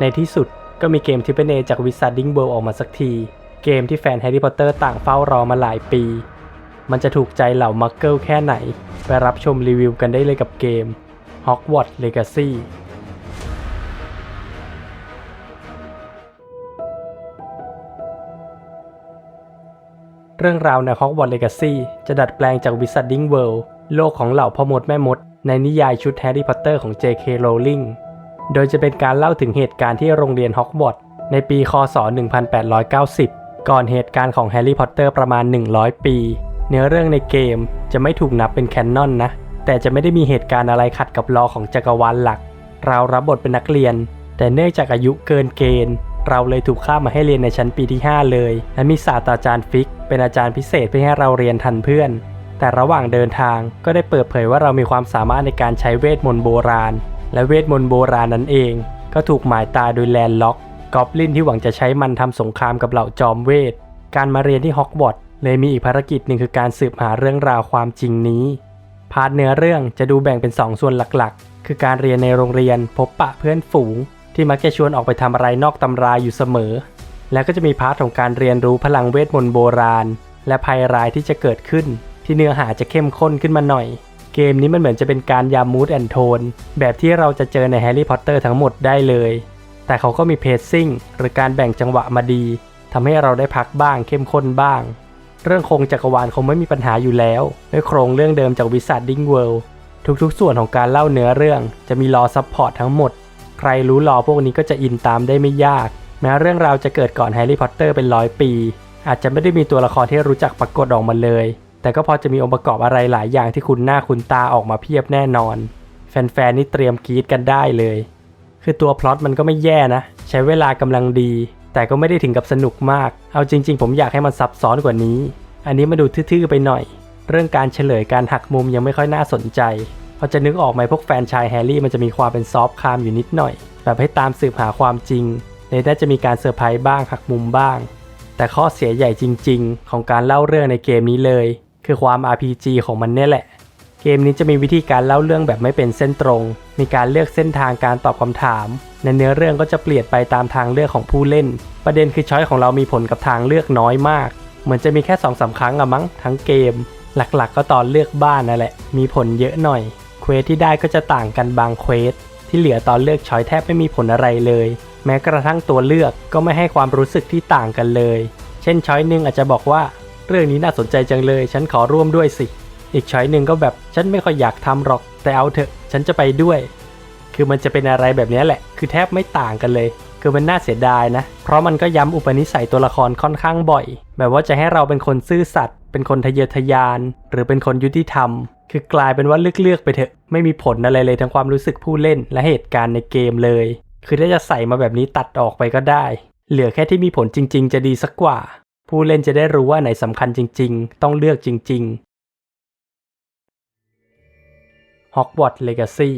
ในที่สุดก็มีเกม Triple A จาก Wizarding World ออกมาสักที เกมที่แฟนแฮร์รี่พอตเตอร์ต่างเฝ้ารอมาหลายปี มันจะถูกใจเหล่ามักเกิลแค่ไหน ไปรับชมรีวิวกันได้เลยกับเกม Hogwarts Legacy เรื่องราวใน Hogwarts Legacy จะดัดแปลงจาก Wizarding World โลกของเหล่าพ่อมดแม่มด ในนิยายชุดแฮร์รี่พอตเตอร์ของ J.K. Rowling โดยจะเป็นการเล่าถึงเหตุการณ์ที่โรงเรียนฮอกวอตส์ในปีคศ 1890 ก่อนเหตุการณ์ของแฮร์รี่พอตเตอร์ประมาณ 100 ปี เนื้อเรื่องในเกมจะไม่ถูกนับเป็นแคนนอนนะ แต่จะไม่ได้มีเหตุการณ์อะไรขัดกับลอของจักรวาลหลัก เรารับบทเป็นนักเรียน แต่เนื่องจากอายุเกินเกณฑ์ เราเลยถูกข้ามมาให้เรียนในชั้นปีที่ 5 เลย และมีศาสตราจารย์ฟิก เป็นอาจารย์พิเศษเพื่อให้เราเรียนทันเพื่อน แต่ระหว่างเดินทางก็ได้เปิดเผยว่าเรามีความสามารถในการใช้เวทมนต์โบราณ และเวทมนต์โบราณนั้นเอง ก็ถูกหมายตาโดยแลนล็อกกอบลินที่หวังจะใช้มันทำสงครามกับเหล่าจอมเวท การมาเรียนที่ฮอกวอตส์เลยมีอีกภารกิจหนึ่งคือการสืบหาเรื่องราวความจริงนี้ พาร์ทเนื้อเรื่องจะดูแบ่งเป็น 2 ส่วนหลักๆ คือการเรียนในโรงเรียนพบปะเพื่อนฝูง ที่มักจะชวนออกไปทำอะไรนอกตำราอยู่เสมอ แล้วก็จะมีพาร์ทของการเรียนรู้พลังเวทมนต์โบราณ และภัยร้ายที่จะเกิดขึ้น ที่เนื้อหาจะเข้มข้นขึ้นมาหน่อย เกมนี้มันเหมือนจะเป็นการยามมูดแอนโทนแบบที่เราจะเจอในแฮร์รี่พอตเตอร์ทั้งหมดได้เลย แต่เขาก็มีเพซซิ่งหรือการแบ่งจังหวะมาดีทำให้เราได้พักบ้างเข้มข้นบ้าง เรื่องโครงจักรวาลคงไม่มีปัญหาอยู่แล้วด้วยโครงเรื่องเดิมจากวิสัทดิงเวิลด์ทุกๆ ส่วนของการเล่าเนื้อเรื่องจะมีรอซับพอร์ตทั้งหมด รรู้รอพวกนี้ก็จะอินตามได้ไม่ยาก แม้เรื่องราวจะเกิดก่อนแฮร์รี่พอตเตอร์เป็นร้อยปี อาจจะไม่ได้มีตัวละครที่รู้จักปรากฏออกมาเลย แต่ก็พอจะมีองค์ประกอบอะไรหลายอย่างที่คุณหน้าคุณตาออกมาเพียบแน่นอน แฟนๆนี่เตรียมกรีดกันได้เลย คือตัวพล็อตมันก็ไม่แย่นะ ใช้เวลากำลังดี แต่ก็ไม่ได้ถึงกับสนุกมาก เอาจริง ๆ ผมอยากให้มันซับซ้อนกว่านี้ อันนี้มาดูทื่อๆไปหน่อย เรื่องการเฉลยการหักมุมยังไม่ค่อยน่าสนใจ อจะนึกออกไหมพวกแฟนชายแฮร์รี่มันจะมีความเป็นซอฟต์คามอยู่นิดหน่อย แบบให้ตามสืบหาความจริงเลยน่าจะมีการเซอร์ไพรส์บ้างหักมุมบ้าง แต่ข้อเสียใหญ่จริง ๆ ของการเล่าเรื่องในเกมนี้เลย คือความ RPG ของมันเนี่ยแหละ เกมนี้จะมีวิธีการเล่าเรื่องแบบไม่เป็นเส้นตรง มีการเลือกเส้นทางการตอบคำถามในเนื้อเรื่องก็จะเปลี่ยนไปตามทางเลือกของผู้เล่น ประเด็นคือช้อยของเรามีผลกับทางเลือกน้อยมาก เหมือนจะมีแค่2อสาครั้งอะมั้งทั้งเกม หลักๆก็ตอนเลือกบ้านนั่นแหละ มีผลเยอะหน่อย เควสที่ได้ก็จะต่างกันบางเควสที่เหลือตอนเลือกช้อยแทบไม่มีผลอะไรเลย แม้กระทั่งตัวเลือกก็ไม่ให้ความรู้สึกที่ต่างกันเลย เช่นช้อยหนึ่งอาจจะบอกว่า เรื่องนี้น่าสนใจจังเลย ฉันขอร่วมด้วยสิ อีกช้อยหนึ่งก็แบบฉันไม่ค่อยอยากทำหรอกแต่เอาเถอะ ฉันจะไปด้วย คือมันจะเป็นอะไรแบบนี้แหละ คือแทบไม่ต่างกันเลย คือมันน่าเสียดายนะ เพราะมันก็ย้ำอุปนิสัยตัวละครค่อนข้างบ่อย แบบว่าจะให้เราเป็นคนซื่อสัตย์ เป็นคนทะเยอทะยาน หรือเป็นคนยุติธรรม คือกลายเป็นว่าเลือกๆไปเถอะ ไม่มีผลอะไรเลยทั้งความรู้สึกผู้เล่นและเหตุการณ์ในเกมเลย คือถ้าจะใส่มาแบบนี้ตัดออกไปก็ได้ เหลือแค่ที่มีผลจริง ๆ จะดีสักกว่า ผู้เล่นจะได้รู้ว่าไหนสำคัญจริง ๆ ต้องเลือกจริง ๆ Hogwarts Legacy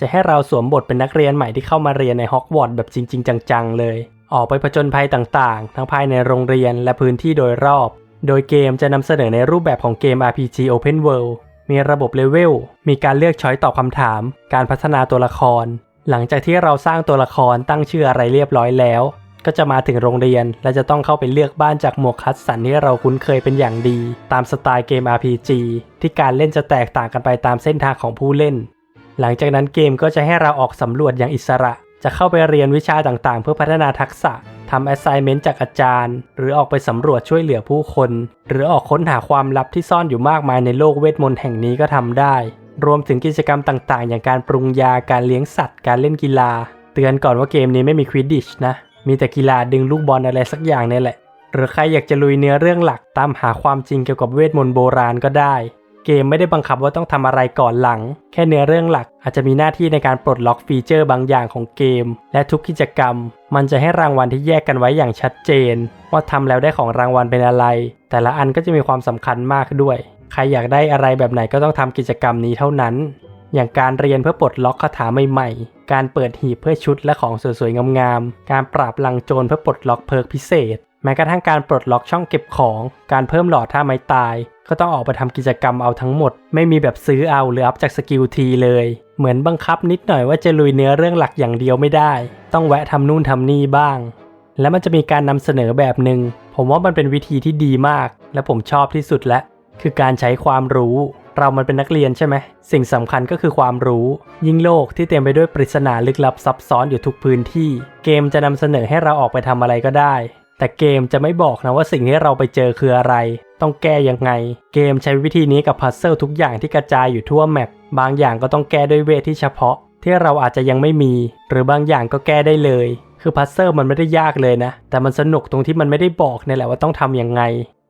จะให้เราสวมบทเป็นนักเรียนใหม่ที่เข้ามาเรียนในฮอกวอตส์แบบจริง ๆ จัง ๆ เลย ออกไปผจญภัยต่างๆ ทั้งภายในโรงเรียนและพื้นที่โดยรอบ โดยเกมจะนำเสนอในรูปแบบของเกม RPG Open World มีระบบเลเวล มีการเลือกช้อยตอบคำถาม การพัฒนาตัวละคร หลังจากที่เราสร้างตัวละครตั้งชื่ออะไรเรียบร้อยแล้ว ก็จะมาถึงโรงเรียน และจะต้องเข้าไปเลือกบ้านจากหมวกคัดสันที่เราคุ้นเคยเป็นอย่างดี ตามสไตล์เกม RPG ที่การเล่นจะแตกต่างกันไปตามเส้นทางของผู้เล่น หลังจากนั้นเกมก็จะให้เราออกสำรวจอย่างอิสระ จะเข้าไปเรียนวิชาต่างๆ เพื่อพัฒนาทักษะ ทำ assignment จากอาจารย์ หรือออกไปสำรวจช่วยเหลือผู้คน หรือออกค้นหาความลับที่ซ่อนอยู่มากมายในโลกเวทมนต์แห่งนี้ก็ทำได้ รวมถึงกิจกรรมต่างๆ อย่างการปรุงยาการเลี้ยงสัตว์ การเล่นกีฬา เตือนก่อนว่าเกมนี้ไม่มีควิดดิชนะ มีแต่กีฬาดึงลูกบอลอะไรสักอย่างนี่แหละ หรือใครอยากจะลุยเนื้อเรื่องหลักตามหาความจริงเกี่ยวกับเวทมนต์โบราณก็ได้ เกมไม่ได้บังคับว่าต้องทำอะไรก่อนหลัง แค่เนื้อเรื่องหลักอาจจะมีหน้าที่ในการปลดล็อกฟีเจอร์บางอย่างของเกม และทุกกิจกรรม มันจะให้รางวัลที่แยกกันไว้อย่างชัดเจน ว่าทำแล้วได้ของรางวัลเป็นอะไร แต่ละอันก็จะมีความสำคัญมากด้วย ใครอยากได้อะไรแบบไหนก็ต้องทำกิจกรรมนี้เท่านั้น อย่างการเรียนเพื่อปลดล็อกคาถาใหม่ๆ การเปิดหีบเพื่อชุดและของสวยๆงามๆ การปราบลังโจรเพื่อปลดล็อกเพิร์กพิเศษ แม้กระทั่งการปลดล็อกช่องเก็บของ การเพิ่มหลอดท่าไม้ตาย ก็ต้องออกไปทำกิจกรรมเอาทั้งหมด ไม่มีแบบซื้อเอาหรืออัพจากสกิลทีเลย เหมือนบังคับนิดหน่อยว่าจะลุยเนื้อเรื่องหลักอย่างเดียวไม่ได้ ต้องแวะทำนู่นทำนี่บ้าง และมันจะมีการนำเสนอแบบหนึ่งผมว่ามันเป็นวิธีที่ดีมาก และผมชอบที่สุดและ คือการใช้ความรู้ เรามันเป็นนักเรียนใช่ไหมสิ่งสำคัญก็คือความรู้ ยิ่งโลกที่เต็มไปด้วยปริศนาลึกลับซับซ้อนอยู่ทุกพื้นที่ เกมจะนำเสนอให้เราออกไปทำอะไรก็ได้ แต่เกมจะไม่บอกนะว่าสิ่งที่เราไปเจอคืออะไร ต้องแก้ยังไง เกมใช้วิธีนี้กับพัซเซิลทุกอย่างที่กระจายอยู่ทั่วแมปบางอย่างก็ต้องแก้ด้วยเวทที่เฉพาะ ที่เราอาจจะยังไม่มี หรือบางอย่างก็แก้ได้เลย คือพัซเซิลมันไม่ได้ยากเลยนะ แต่มันสนุกตรงที่มันไม่ได้บอกเนี่ยแหละว่าต้องทำยังไง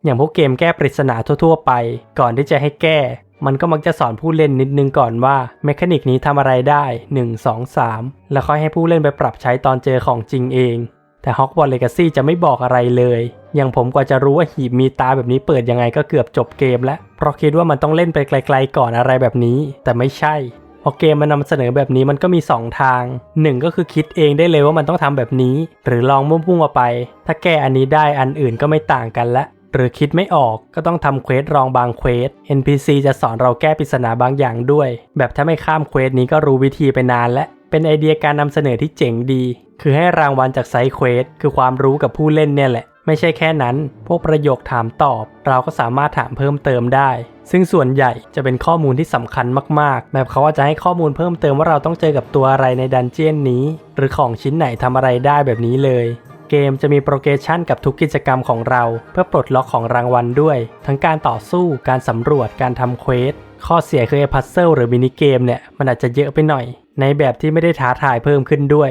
อย่างพวกเกมแก้ปริศนาทั่ว ๆ ไป ก่อนที่จะให้แก้ มันก็มักจะสอนผู้เล่นนิดนึงก่อนว่าเมคานิกนี้ทำอะไรได้ 1 2 3 แล้วค่อยให้ผู้เล่นไปปรับใช้ตอนเจอของจริงเอง แต่ Hogwarts Legacy จะไม่บอกอะไรเลย อย่างผมกว่าจะรู้ว่าหีบมีตาแบบนี้เปิดยังไงก็เกือบจบเกมแล้ว เพราะคิดว่ามันต้องเล่นไปไกลๆก่อนอะไรแบบนี้ แต่ไม่ใช่พอเกมมันนำเสนอแบบนี้มันก็มี 2 ทาง 1 ก็คือคิดเองได้เลยว่ามันต้องทำแบบนี้ หรือลองมุ่งๆมาไป ถ้าแก้อันนี้ได้อันอื่นก็ไม่ต่างกันละ หรือคิดไม่ออกก็ต้องทำเควสรองบางเควส NPC จะสอนเราแก้ปริศนาบางอย่างด้วย แบบถ้าไม่ข้ามเควสนี้ก็รู้วิธีไปนานแล้ว เป็นไอเดียการนำเสนอที่เจ๋งดี คือให้รางวัลจากไซเควสคือความรู้กับผู้เล่นเนี่ยแหละ ไม่ใช่แค่นั้น พวกประโยคถามตอบ เราก็สามารถถามเพิ่มเติมได้ ซึ่งส่วนใหญ่จะเป็นข้อมูลที่สำคัญมากๆ แบบเขาอาจจะให้ข้อมูลเพิ่มเติมว่าเราต้องเจอกับตัวอะไรในดันเจียนนี้ หรือของชิ้นไหนทำอะไรได้แบบนี้เลยเกมจะมีโปรเกชันกับทุกกิจกรรมของเรา เพื่อปลดล็อกของรางวัลด้วย ทั้งการต่อสู้การสำรวจการทำเควสข้อเสียคือไอ้พัซเซิลหรือมินิเกมเนี่ย มันอาจจะเยอะไปหน่อย ในแบบที่ไม่ได้ท้าทายเพิ่มขึ้นด้วย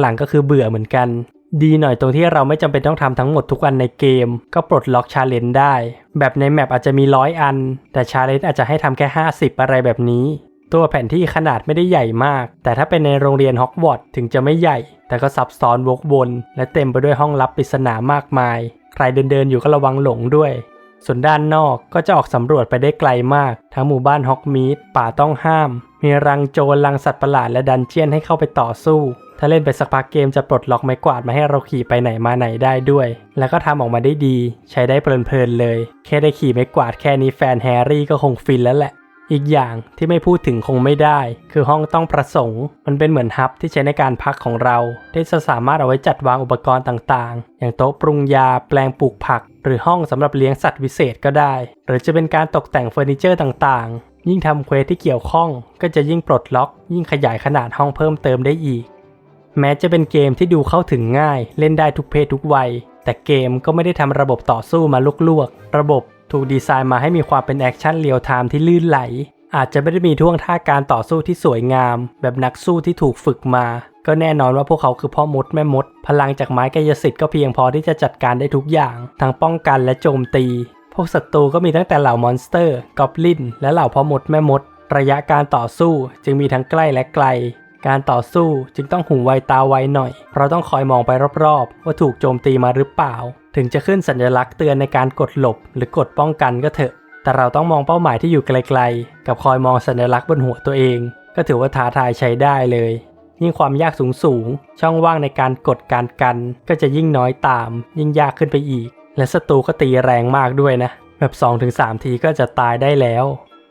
หลังๆก็คือเบื่อเหมือนกัน ดีหน่อยตรงที่เราไม่จำเป็นต้องทำทั้งหมดทุกอันในเกม ก็ปลดล็อกชาเลนจ์ได้ แบบในแมปอาจจะมีร้อยอัน แต่ชาเลนจ์อาจจะให้ทำแค่ 50 อะไรแบบนี้ ตัวแผนที่ขนาดไม่ได้ใหญ่มาก แต่ถ้าเป็นในโรงเรียนฮอกวอตส์ถึงจะไม่ใหญ่ แต่ก็ซับซ้อนวกวน และเต็มไปด้วยห้องลับปริศนามากมาย ใครเดินเดินๆอยู่ก็ระวังหลงด้วย ส่วนด้านนอกก็จะออกสำรวจไปได้ไกลมาก ทั้งหมู่บ้านฮอกมีดป่าต้องห้าม มีรังโจรรังสัตว์ประหลาดและดันเจียนให้เข้าไปต่อสู้ ถ้าเล่นไปสักพักเกมจะปลดล็อกไม้กวาดมาให้เราขี่ไปไหนมาไหนได้ด้วย แล้วก็ทำออกมาได้ดี ใช้ได้เพลินๆเลย แค่ได้ขี่ไม้กวาดแค่นี้แฟนแฮร์รี่ก็คงฟินแล้วแหละ อีกอย่างที่ไม่พูดถึงคงไม่ได้ คือห้องต้องประสงค์ มันเป็นเหมือนฮับที่ใช้ในการพักของเรา ที่จะสามารถเอาไว้จัดวางอุปกรณ์ต่างๆ อย่างโต๊ะปรุงยาแปลงปลูกผัก หรือห้องสำหรับเลี้ยงสัตว์วิเศษก็ได้ หรือจะเป็นการตกแต่งเฟอร์นิเจอร์ต่างๆ ยิ่งทำเควสที่เกี่ยวข้อง ก็จะยิ่งปลดล็อก ยิ่งขยายขนาดห้องเพิ่มเติมได้อีก แม้จะเป็นเกมที่ดูเข้าถึงง่าย เล่นได้ทุกเพศทุกวัยแต่เกมก็ไม่ได้ทำระบบต่อสู้มาลวก ระบบ ถูกดีไซน์มาให้มีความเป็นแอคชั่นเรียลไทม์ที่ลื่นไหล อาจจะไม่ได้มีท่วงท่าการต่อสู้ที่สวยงาม แบบนักสู้ที่ถูกฝึกมา ก็แน่นอนว่าพวกเขาคือพ่อมดแม่มด พลังจากไม้กายสิทธิ์ก็เพียงพอที่จะจัดการได้ทุกอย่าง ทั้งป้องกันและโจมตี พวกศัตรูก็มีตั้งแต่เหล่ามอนสเตอร์กอบลินและเหล่าพ่อมดแม่มด ระยะการต่อสู้จึงมีทั้งใกล้และไกล การต่อสู้จึงต้องหูไวตาไวหน่อย เพราะต้องคอยมองไปรอบๆ ว่าถูกโจมตีมาหรือเปล่า ถึงจะขึ้นสัญลักษณ์เตือนในการกดหลบ หรือกดป้องกันก็เถอะ แต่เราต้องมองเป้าหมายที่อยู่ไกลๆ กับคอยมองสัญลักษณ์บนหัวตัวเอง ก็ถือว่าท้าทายใช้ได้เลย ยิ่งความยากสูงสูงๆช่องว่างในการกดการกัน ก็จะยิ่งน้อยตาม ยิ่งยากขึ้นไปอีก และศัตรูก็ตีแรงมากด้วยนะ แบบ 2-3 ทีก็จะตายได้แล้ว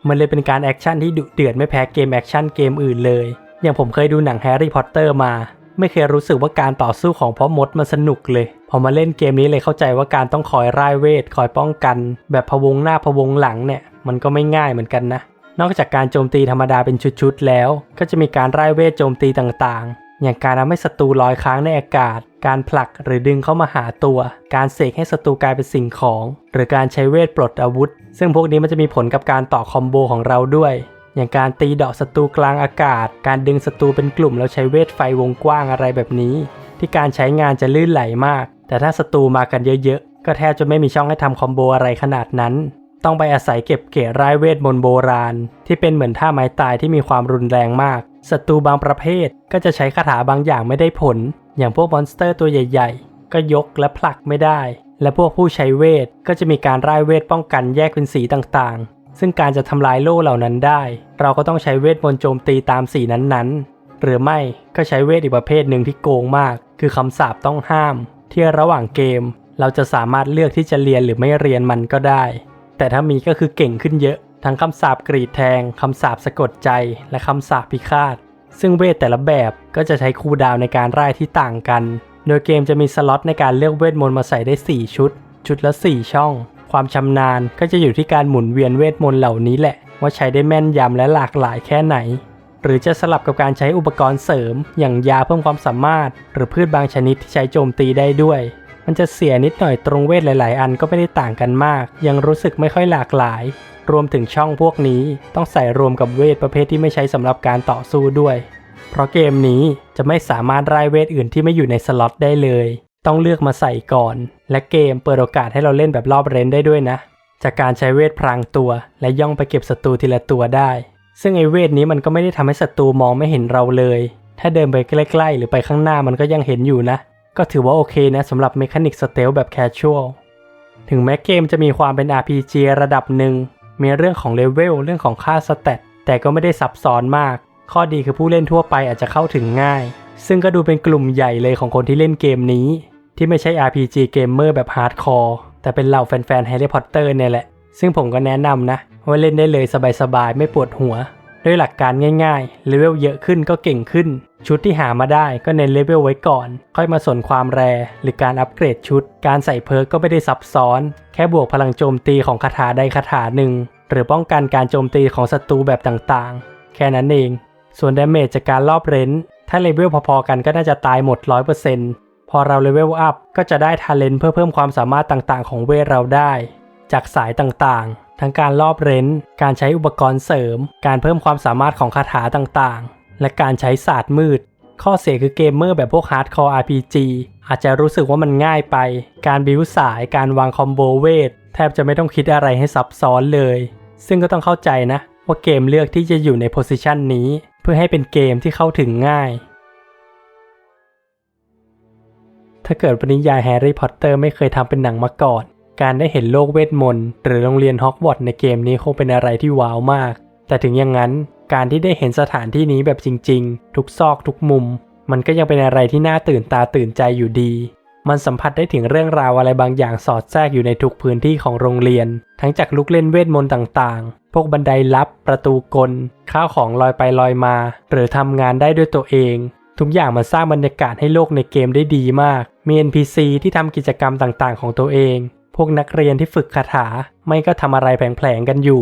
มันเลยเป็นการแอคชั่นที่ดุเดือดไม่แพ้เกมแอคชั่นเกมอื่นเลย อย่างผมเคยดูหนังแฮร์รี่พอตเตอร์มา ไม่เคยรู้สึกว่าการต่อสู้ของพ่อมดมันสนุกเลย พอมาเล่นเกมนี้เลยเข้าใจว่าการต้องคอยร่ายเวท คอยป้องกัน แบบพะวงหน้าพะวงหลังเนี่ย มันก็ไม่ง่ายเหมือนกันนะ นอกจากการโจมตีธรรมดาเป็นชุดๆแล้ว ก็จะมีการร่ายเวทโจมตีต่างๆ อย่างการทำให้ศัตรูลอยค้างในอากาศ การผลักหรือดึงเข้ามาหาตัว การเสกให้ศัตรูกลายเป็นสิ่งของ หรือการใช้เวทปลดอาวุธ ซึ่งพวกนี้มันจะมีผลกับการต่อคอมโบของเราด้วย อย่างการตีเดอกศัตรูกลางอากาศ การดึงศัตรูเป็นกลุ่มแล้วใช้เวทไฟวงกว้างอะไรแบบนี้ ที่การใช้งานจะลื่นไหลมาก แต่ถ้าศัตรูมากันเยอะๆ ก็แทบจะไม่มีช่องให้ทำคอมโบอะไรขนาดนั้น ต้องไปอาศัยเก็บเกี่รายเวทมนต์โบราณ ที่เป็นเหมือนท่าไม้ตายที่มีความรุนแรงมาก ศัตรูบางประเภทก็จะใช้คาถาบางอย่างไม่ได้ผล อย่างพวกมอนสเตอร์ตัวใหญ่ ๆ ก็ยกและผลักไม่ได้ และพวกผู้ใช้เวทก็จะมีการร่ายเวทป้องกันแยกเป็นสีต่างๆ ซึ่งการจะทำลายโล่เหล่านั้นได้ เราก็ต้องใช้เวทมนต์โจมตีตามสีนั้นๆ หรือไม่ก็ใช้เวทอีกประเภทหนึ่งที่โกงมาก คือคำสาปต้องห้าม ที่ระหว่างเกม เราจะสามารถเลือกที่จะเรียนหรือไม่เรียนมันก็ได้ แต่ถ้ามีก็คือเก่งขึ้นเยอะ ทั้งคำสาปกรีดแทงคำสาปสะกดใจและคำสาปพิฆาต ซึ่งเวทแต่ละแบบก็จะใช้คูดาวในการไล่ที่ต่างกัน โดยเกมจะมีสล็อตในการเลือกเวทมนต์มาใส่ได้ 4 ชุด ชุดละ 4 ช่อง ความชำนาญก็จะอยู่ที่การหมุนเวียนเวทมนต์เหล่านี้แหละ ว่าใช้ได้แม่นยำและหลากหลายแค่ไหน หรือจะสลับกับการใช้อุปกรณ์เสริม อย่างยาเพิ่มความสามารถ หรือพืชบางชนิดที่ใช้โจมตีได้ด้วย มันจะเสียนิดหน่อยตรงเวทหลาย ๆ อันก็ไม่ได้ต่างกันมาก ยังรู้สึกไม่ค่อยหลากหลาย รวมถึงช่องพวกนี้ต้องใส่รวมกับเวทประเภทที่ไม่ใช้สำหรับการต่อสู้ด้วย เพราะเกมนี้จะไม่สามารถไล่เวทอื่นที่ไม่อยู่ในสล็อตได้เลย ต้องเลือกมาใส่ก่อน และเกมเปิดโอกาสให้เราเล่นแบบรอบเรนได้ด้วยนะ จากการใช้เวทพรางตัว และย่องไปเก็บศัตรูทีละตัวได้ ซึ่งไอเวทนี้มันก็ไม่ได้ทำให้ศัตรูมองไม่เห็นเราเลย ถ้าเดินไปใกล้ๆ หรือไปข้างหน้ามันก็ยังเห็นอยู่นะ ก็ถือว่าโอเคนะสำหรับเมคานิกสเตลแบบแคชชวลถึงแม้เกมจะมีความเป็น RPG ระดับหนึ่งมีเรื่องของเลเวลเรื่องของค่าสเตตแต่ก็ไม่ได้ซับซ้อนมาก ข้อดีคือผู้เล่นทั่วไปอาจจะเข้าถึงง่าย ซึ่งก็ดูเป็นกลุ่มใหญ่เลยของคนที่เล่นเกมนี้ ที่ไม่ใช่ RPG เกมเมอร์แบบฮาร์ดคอร์แต่เป็นเหล่าแฟนๆแฮร์รี่พอตเตอร์เนี่ยแหละ ซึ่งผมก็แนะนำนะ ว่าเล่นได้เลยสบายๆ ไม่ปวดหัว ด้วยหลักการง่ายๆเลเวลเยอะขึ้นก็เก่งขึ้น ชุดที่หามาได้ก็เน้นเลเวลไว้ก่อน ค่อยมาสนความแร หรือการอัปเกรดชุด การใส่เพิร์กก็ไม่ได้ซับซ้อน แค่บวกพลังโจมตีของคาถาใดคาถาหนึ่งหรือป้องกันการโจมตีของศัตรูแบบต่างๆ แค่นั้นเอง ส่วนดาเมจจากการรอบเรนถ้าเลเวลพอๆกันก็น่าจะตายหมด 100% พอเราเลเวลอัพก็จะได้ทาเลนเพื่อเพิ่มความสามารถต่างๆ ของเวทเราได้ จากสายต่างๆ ทั้งการรอบเรนการใช้อุปกรณ์เสริม การเพิ่มความสามารถของคาถาต่างๆ และการใช้ศาสตร์มืด ข้อเสียคือเกมเมอร์แบบพวกฮาร์ดคอร์ RPG อาจจะรู้สึกว่ามันง่ายไป การบิวสาย การวางคอมโบเวทแทบจะไม่ต้องคิดอะไรให้ซับซ้อนเลย ซึ่งก็ต้องเข้าใจนะว่าเกมเลือกที่จะอยู่ในโพสิชันนี้ เพื่อให้เป็นเกมที่เข้าถึงง่าย ถ้าเกิดปริยายแฮร์รี่พอตเตอร์ไม่เคยทำเป็นหนังมาก่อน การได้เห็นโลกเวทมนต์หรือโรงเรียนฮอกวอตส์ในเกมนี้คงเป็นอะไรที่ว้าวมาก แต่ถึงอย่างนั้น การที่ได้เห็นสถานที่นี้แบบจริง ๆ ทุกซอกทุกมุม มันก็ยังเป็นอะไรที่น่าตื่นตาตื่นใจอยู่ดี มันสัมผัสได้ถึงเรื่องราวอะไรบางอย่างสอดแทรกอยู่ในทุกพื้นที่ของโรงเรียน ทั้งจากลูกเล่นเวทมนต์ต่างๆ พวกบันไดลับ ประตูกล ข้าวของลอยไปลอยมา หรือทำงานได้ด้วยตัวเอง ทุกอย่างมันสร้างบรรยากาศให้โลกในเกมได้ดีมาก มี NPC ที่ทำกิจกรรมต่างๆ ของตัวเอง พวกนักเรียนที่ฝึกคาถา ไม่ก็ทำอะไรแผลงๆกันอยู่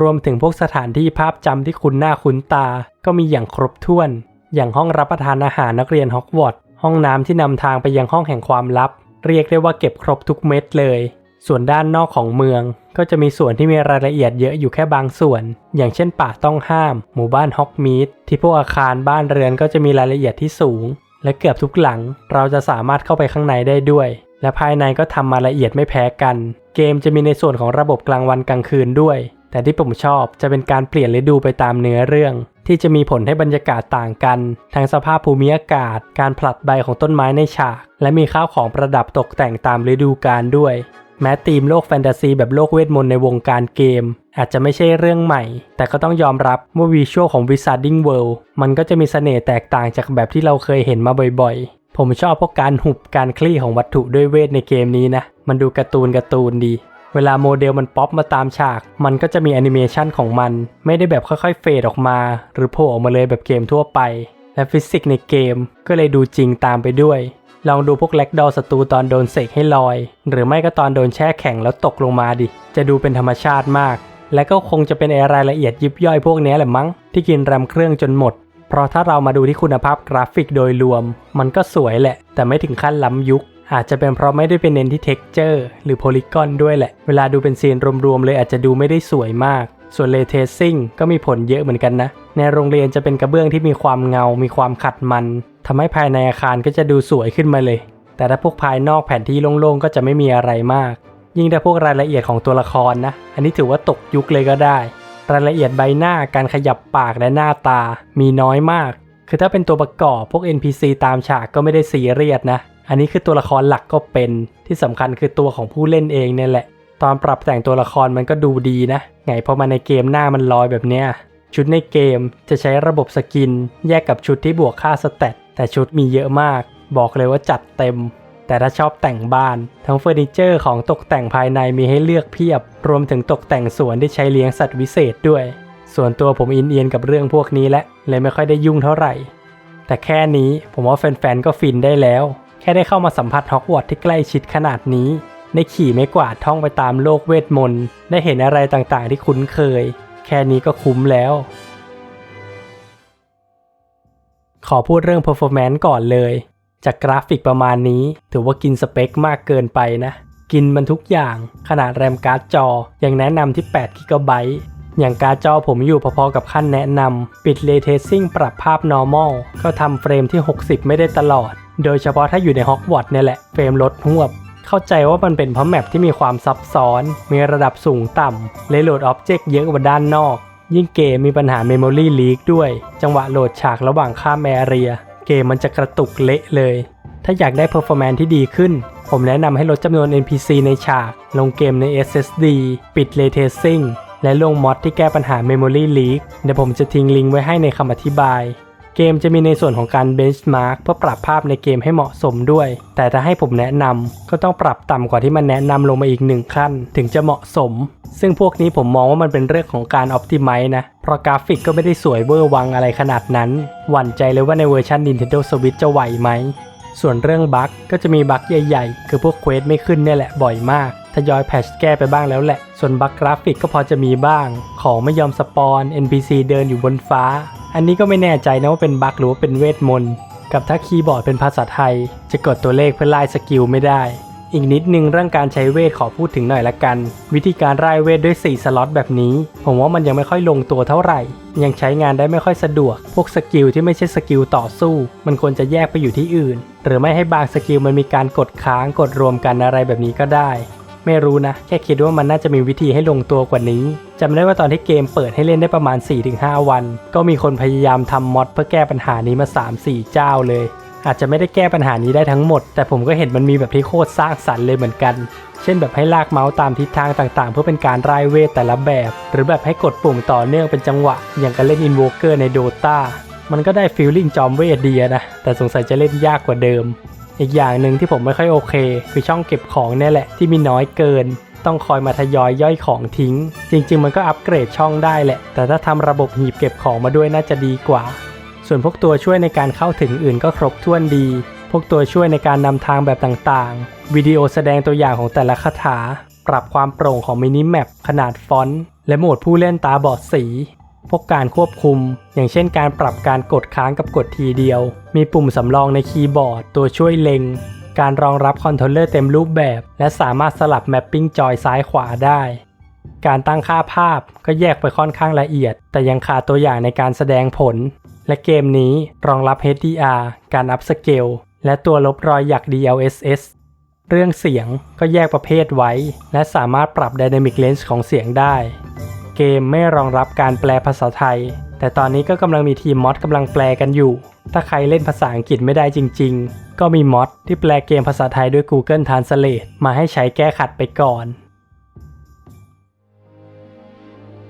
รวมถึงพวกสถานที่ภาพจำที่คุ้นหน้าคุ้นตา ก็มีอย่างครบถ้วน อย่างห้องรับประทานอาหารนักเรียนฮอกวอตส์ ห้องน้ำที่นำทางไปยังห้องแห่งความลับ เรียกได้ว่าเก็บครบทุกเม็ดเลย ส่วนด้านนอกของเมือง ก็จะมีส่วนที่มีรายละเอียดเยอะอยู่แค่บางส่วน อย่างเช่นป่าต้องห้าม หมู่บ้านฮอกมีดที่พวกอาคารบ้านเรือนก็จะมีรายละเอียดที่สูง และเกือบทุกหลัง เราจะสามารถเข้าไปข้างในได้ด้วย และภายในก็ทำมาละเอียดไม่แพ้กัน เกมจะมีในส่วนของระบบกลางวันกลางคืนด้วย แต่ที่ผมชอบจะเป็นการเปลี่ยนฤดูไปตามเนื้อเรื่อง ที่จะมีผลให้บรรยากาศต่างกัน ทั้งสภาพภูมิอากาศ การผลัดใบของต้นไม้ในฉาก และมีข้าวของประดับตกแต่งตามฤดูกาลด้วย แม้ธีมโลกแฟนตาซีแบบโลกเวทมนต์ในวงการเกม อาจจะไม่ใช่เรื่องใหม่ แต่ก็ต้องยอมรับว่าวิชวลของ Wizarding World มันก็จะมีเสน่ห์แตกต่างจากแบบที่เราเคยเห็นมาบ่อยๆ ผมชอบพวกการหุบการคลี่ของวัตถุด้วยเวทในเกมนี้นะ มันดูการ์ตูนการ์ตูนดี เวลาโมเดลมันป๊อปมาตามฉาก มันก็จะมีแอนิเมชันของมัน ไม่ได้แบบค่อยๆเฟดออกมา หรือโผล่ออกมาเลยแบบเกมทั่วไป และฟิสิกส์ในเกมก็เลยดูจริงตามไปด้วย ลองดูพวกแล็กดอศัตรูตอนโดนเสกให้ลอย หรือไม่ก็ตอนโดนแช่แข็งแล้วตกลงมาดิ จะดูเป็นธรรมชาติมาก และก็คงจะเป็นไอรายละเอียดยิบย่อยพวกนี้แหละมั้ง ที่กินแรมเครื่องจนหมด เพราะถ้าเรามาดูที่คุณภาพกราฟิกโดยรวม มันก็สวยแหละ แต่ไม่ถึงขั้นล้ำยุค อาจจะเป็นเพราะไม่ได้เป็นเน้นที่เท็กเจอร์หรือโพลีกอนด้วยแหละ เวลาดูเป็นซีนรวมๆเลยอาจจะดูไม่ได้สวยมาก ส่วนเลเทสซิ่งก็มีผลเยอะเหมือนกันนะ ในโรงเรียนจะเป็นกระเบื้องที่มีความเงา มีความขัดมันทำให้ภายในอาคารก็จะดูสวยขึ้นมาเลย แต่ถ้าพวกภายนอกแผนที่โล่งๆก็จะไม่มีอะไรมาก ยิ่งถ้าพวกรายละเอียดของตัวละครนะ อันนี้ถือว่าตกยุคเลยก็ได้ รายละเอียดใบหน้า การขยับปากและหน้าตา มีน้อยมาก คือถ้าเป็นตัวประกอบพวก NPC ตามฉากก็ไม่ได้ซีเรียสนะ อันนี้คือตัวละครหลักก็เป็น ที่สำคัญคือตัวของผู้เล่นเองเนี่ยแหละ ตอนปรับแต่งตัวละครมันก็ดูดีนะ ไงพอมาในเกมหน้ามันลอยแบบเนี้ย ชุดในเกมจะใช้ระบบสกิน แยกกับชุดที่บวกค่าสเตตแต่ชุดมีเยอะมาก บอกเลยว่าจัดเต็ม แต่ถ้าชอบแต่งบ้าน ทั้งเฟอร์นิเจอร์ของตกแต่งภายในมีให้เลือกเพียบ รวมถึงตกแต่งสวนที่ใช้เลี้ยงสัตว์วิเศษด้วย ส่วนตัวผมอินเอียนกับเรื่องพวกนี้และเลยไม่ค่อยได้ยุ่งเท่าไหร่ แต่แค่นี้ผมว่าแฟนๆก็ฟินได้แล้ว แค่ได้เข้ามาสัมผัสฮอกวอตส์ที่ใกล้ชิดขนาดนี้ ได้ขี่ไม้กวาดท่องไปตามโลกเวทมนต์ ได้เห็นอะไรต่างๆที่คุ้นเคย แค่นี้ก็คุ้มแล้ว ขอพูดเรื่อง performance ก่อนเลย จากกราฟิกประมาณนี้ ถือว่ากินสเปคมากเกินไปนะ กินมันทุกอย่างขนาดแรมการ์ดจอยังแนะนำที่8 g b อย่างการ์ดจอผมอยู่พอๆกับขั้นแนะนำปิด Ray Tracing ปรับภาพ normal ก็ทำเฟรมที่ 60 ไม่ได้ตลอด โดยเฉพาะถ้าอยู่ในฮอกวอตส์เนี่ยแหละ เฟรมลดหวบ เข้าใจว่ามันเป็นเพราะแมปที่มีความซับซ้อน มีระดับสูงต่ำเลยโหลดอ็อบเจกต์เยอะกว่าด้านนอก ยิ่งเกมมีปัญหา Memory Leak ด้วย จังหวะโหลดฉากระหว่างข้ามแอเรีย เกมมันจะกระตุกเละเลย ถ้าอยากได้ performance ที่ดีขึ้น ผมแนะนำให้ลดจำนวน NPC ในฉาก ลงเกมใน SSD ปิด Ray Tracing และลงมอดที่แก้ปัญหา Memory Leak เดี๋ยวผมจะทิ้งลิงก์ไว้ให้ในคำอธิบาย เกมจะมีในส่วนของการ benchmark เพื่อปรับภาพในเกมให้เหมาะสมด้วย แต่ถ้าให้ผมแนะนำก็ต้องปรับต่ำกว่าที่มันแนะนำลงมาอีกหนึ่งขั้น ถึงจะเหมาะสม ซึ่งพวกนี้ผมมองว่ามันเป็นเรื่องของการ optimize นะ เพราะกราฟิกก็ไม่ได้สวยเวอร์วังอะไรขนาดนั้น หวั่นใจเลยว่าในเวอร์ชัน Nintendo Switch จะไหวไหม ส่วนเรื่องบั๊กก็จะมีบั๊กใหญ่ๆ คือพวกเควสไม่ขึ้นเนี่ยแหละบ่อยมากทยอยแพชแก้ไปบ้างแล้วแหละ ส่วนบั๊กกราฟิกก็พอจะมีบ้าง ของไม่ยอมสปอน NPC เดินอยู่บนฟ้า อันนี้ก็ไม่แน่ใจนะว่าเป็นบั๊กหรือว่าเป็นเวทมนต์ กับถ้าคีย์บอร์ดเป็นภาษาไทย จะกดตัวเลขเพื่อไล่สกิลไม่ได้ อีกนิดนึงเรื่องการใช้เวทขอพูดถึงหน่อยละกัน วิธีการไล่เวทด้วย 4 สล็อตแบบนี้ ผมว่ามันยังไม่ค่อยลงตัวเท่าไหร่ ยังใช้งานได้ไม่ค่อยสะดวก พวกสกิลที่ไม่ใช่สกิลต่อสู้ มันควรจะแยกไปอยู่ที่อื่น หรือไม่ให้บางสกิลมันมีการกดค้างกดรวมกันอะไรแบบนี้ก็ได้ ไม่รู้นะ แค่คิดว่ามันน่าจะมีวิธีให้ลงตัวกว่านี้จำได้ว่าตอนที่เกมเปิดให้เล่นได้ประมาณ 4-5 วัน ก็มีคนพยายามทำมอดเพื่อแก้ปัญหานี้มา 3-4 เจ้าเลย อาจจะไม่ได้แก้ปัญหานี้ได้ทั้งหมด แต่ผมก็เห็นมันมีแบบที่โคตรสร้างสรรค์เลยเหมือนกัน เช่นแบบให้ลากเมาส์ตามทิศทางต่างๆ เพื่อเป็นการร่ายเวทแต่ละแบบ หรือแบบให้กดปุ่มต่อเนื่องเป็นจังหวะ อย่างการเล่นอินโวเกอร์ในโดตามันก็ได้ฟีลลิ่งจอมเวทดีนะแต่สงสัยจะเล่นยากกว่าเดิม อีกอย่างหนึ่งที่ผมไม่ค่อยโอเค คือช่องเก็บของเนี่ยแหละที่มีน้อยเกิน ต้องคอยมาทยอยย่อยของทิ้ง จริง ๆ มันก็อัปเกรดช่องได้แหละ แต่ถ้าทำระบบหีบเก็บของมาด้วยน่าจะดีกว่า ส่วนพวกตัวช่วยในการเข้าถึงอื่นก็ครบถ้วนดี พวกตัวช่วยในการนำทางแบบต่างๆ วิดีโอแสดงตัวอย่างของแต่ละคาถา ปรับความโปร่งของมินิแมปขนาดฟอนต์และโหมดผู้เล่นตาบอดสี พวกการควบคุม อย่างเช่นการปรับการกดค้างกับกดทีเดียว มีปุ่มสำรองในคีย์บอร์ด ตัวช่วยเล็ง การรองรับคอนโทรลเลอร์เต็มรูปแบบ และสามารถสลับแมปปิ้งจอยซ้ายขวาได้ การตั้งค่าภาพก็แยกไปค่อนข้างละเอียด แต่ยังขาดตัวอย่างในการแสดงผล และเกมนี้รองรับ HDR การอัพสเกลและตัวลบรอยหยัก DLSS เรื่องเสียงก็แยกประเภทไว้ และสามารถปรับ Dynamic Range ของเสียงได้ มไม่รองรับการแปลภาษาไทย แต่ตอนนี้ก็กำลังมีทีมมอดกำลังแปลกันอยู่ ถ้าใครเล่นภาษาอังกฤษไม่ได้จริง ๆ ก็มีมอดที่แปลเกมภาษาไทยด้วย Google Translate มาให้ใช้แก้ขัดไปก่อน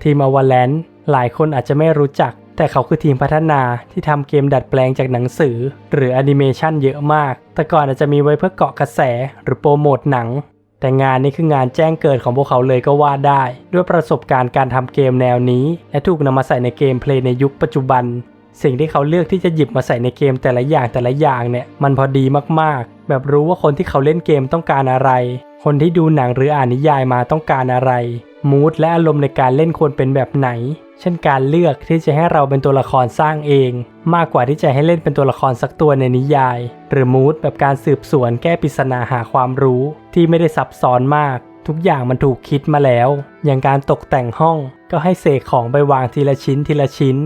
ทีมอว a แลนหลายคนอาจจะไม่รู้จัก แต่เขาคือทีมพัฒนาที่ทำเกมดัดแปลงจากหนังสือ หรือแอนิเมชันเยอะมาก แต่ก่อนอาจจะมีไว้เพื่อเกาะกระแสหรือโปรโมทหนัง แต่งานนี้คืองานแจ้งเกิดของพวกเขาเลยก็ว่าได้ ด้วยประสบการณ์การทำเกมแนวนี้ และถูกนำมาใส่ในเกมเพลย์ในยุคปัจจุบัน สิ่งที่เขาเลือกที่จะหยิบมาใส่ในเกมแต่ละอย่างแต่ละอย่างเนี่ยมันพอดีมากๆ แบบรู้ว่าคนที่เขาเล่นเกมต้องการอะไร คนที่ดูหนังหรืออ่านนิยายมาต้องการอะไร มูดและอารมณ์ในการเล่นควรเป็นแบบไหน เช่นการเลือกที่จะให้เราเป็นตัวละครสร้างเอง มากกว่าที่จะให้เล่นเป็นตัวละครสักตัวในนิยาย หรือมูดแบบการสืบสวนแก้ปริศนาหาความรู้ที่ไม่ได้ซับซ้อนมาก ทุกอย่างมันถูกคิดมาแล้ว อย่างการตกแต่งห้องก็ให้เสกของไปวางทีละชิ้นทีละชิ้น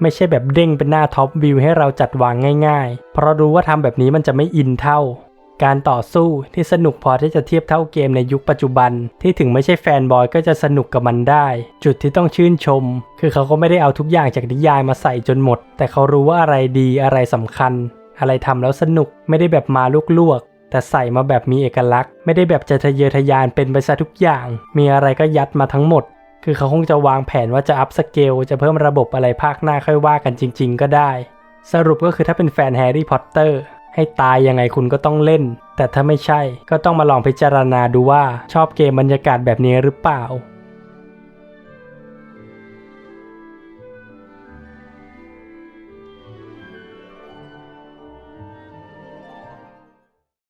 ไม่ใช่แบบเด้งเป็นหน้าท็อปวิวให้เราจัดวางง่ายๆ เพราะรู้ว่าทำแบบนี้มันจะไม่อินเท่า การต่อสู้ที่สนุกพอที่จะเทียบเท่าเกมในยุคปัจจุบัน ที่ถึงไม่ใช่แฟนบอยก็จะสนุกกับมันได้ จุดที่ต้องชื่นชม คือเขาก็ไม่ได้เอาทุกอย่างจากนิยายมาใส่จนหมด แต่เขารู้ว่าอะไรดีอะไรสำคัญ อะไรทำแล้วสนุกไม่ได้แบบมาลวกๆแต่ใส่มาแบบมีเอกลักษณ์ ไม่ได้แบบจะทะเยอทะยานเป็นไปซะทุกอย่าง มีอะไรก็ยัดมาทั้งหมดคือเขาคงจะวางแผนว่าจะอัพสเกลจะเพิ่มระบบอะไรภาคหน้าค่อยว่ากันจริง ๆ ก็ได้ สรุปก็คือถ้าเป็นแฟนแฮร์รี่พอตเตอร์ ให้ตายยังไงคุณก็ต้องเล่น แต่ถ้าไม่ใช่ก็ต้องมาลองพิจารณาดูว่าชอบเกมบรรยากาศแบบนี้หรือเปล่า